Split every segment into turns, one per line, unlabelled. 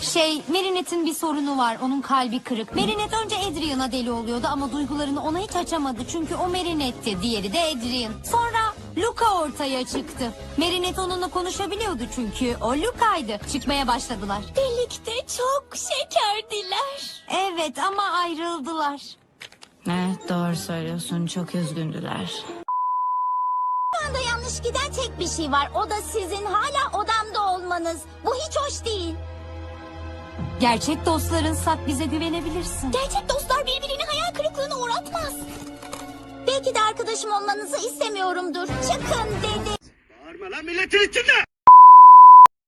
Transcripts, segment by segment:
Şey, Marinette'in bir sorunu var. Onun kalbi kırık. Marinette önce Adrian'a deli oluyordu ama duygularını ona hiç açamadı. Çünkü o Marinette'ti, diğeri de Adrian. Sonra Luca ortaya çıktı. Marinette onunla konuşabiliyordu çünkü o Luca'ydı. Çıkmaya başladılar.
Birlikte çok şekerdiler.
Evet ama ayrıldılar.
Evet doğru söylüyorsun çok üzgündüler.
Şu anda yanlış giden tek bir şey var. O da sizin hala odamda olmanız. Bu hiç hoş değil.
Gerçek dostlarınsak bize güvenebilirsin.
Gerçek dostlar birbirini hayal kırıklığına uğratmaz. Belki de arkadaşım olmanızı istemiyorumdur. Çıkın dedi.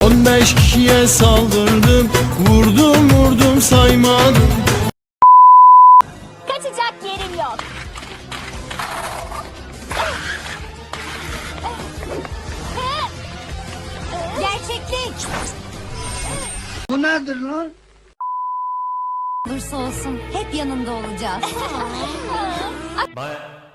15 kişiye saldırdım Vurdum vurdum saymadım
Kaçacak yerim yok.
Gerçeklik.
Bu nedir lan?
Olursa olsun hep yanında olacağız.
Baya,